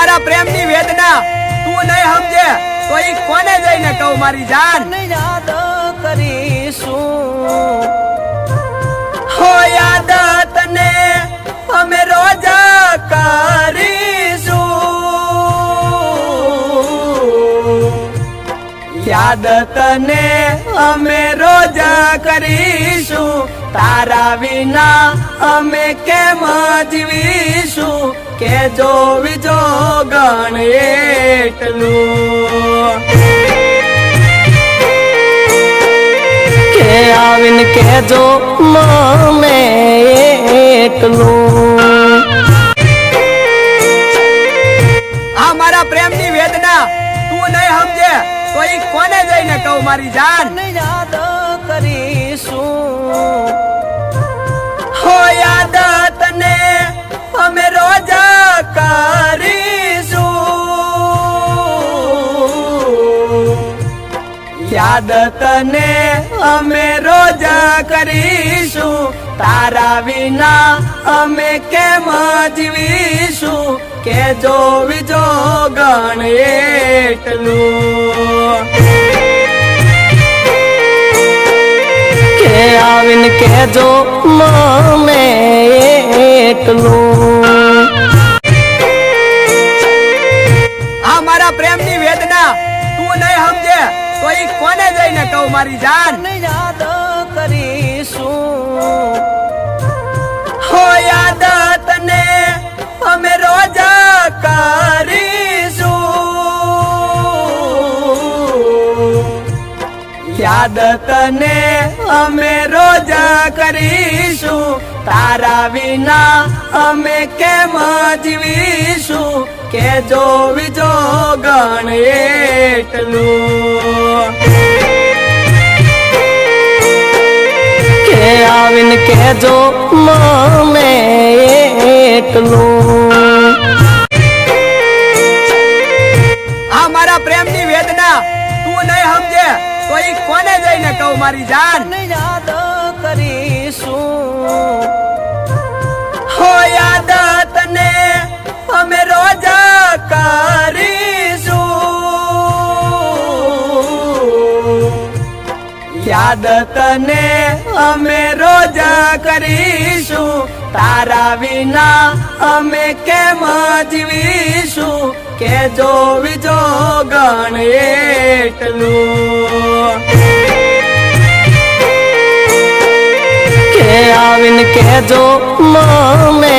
મારા પ્રેમની વેદના તું નહીં સમજે, તો ઈ કોને જઈને કહું મારી જાન? યાદ કરીશું? કરીશું અમે રોજ કરીશું. તારા વિના અમે કેમ જીવીશું? કે જો વિજો ગણ એટલું. કે આવીને કેજો મામે એટલું. સમજે તો ઈ કોને જઈને કહું મારી જાન? યાદ કરીશું. હો યાદ તને અમે રોજ કરીશું. યાદ તને અમે રોજ કરીશું. તારા વિના અમે કેમ જીવીશું? કે જો વિજો ગણ એટલું. કેજો મને એટલું આ મારા પ્રેમની વેદના તું નહીં સમજે તો ઈ કોને જઈને કહું મારી જાન? યાદ કરીશું. કરીશું યાદ તને અમે રોજા કરીશું. તારા વિના અમે કેમ જીવીશું? કે જો વિજો ગણ એટલું. કે આવીને કેજો મને એટલું. આ મારા પ્રેમની વેદના તું નહીં સમજે. તો ઈ કોને જઈને કહું મારી જાન? યાદ કરીશું? હો યાદ તને અમે રોજ કરીશું. યાદ તને અમે રોજ કરીશું. તારા વિના અમે કેમ જીવીશું? કે જો વિજો ગણ એટલું. કે આવીને કેજો મને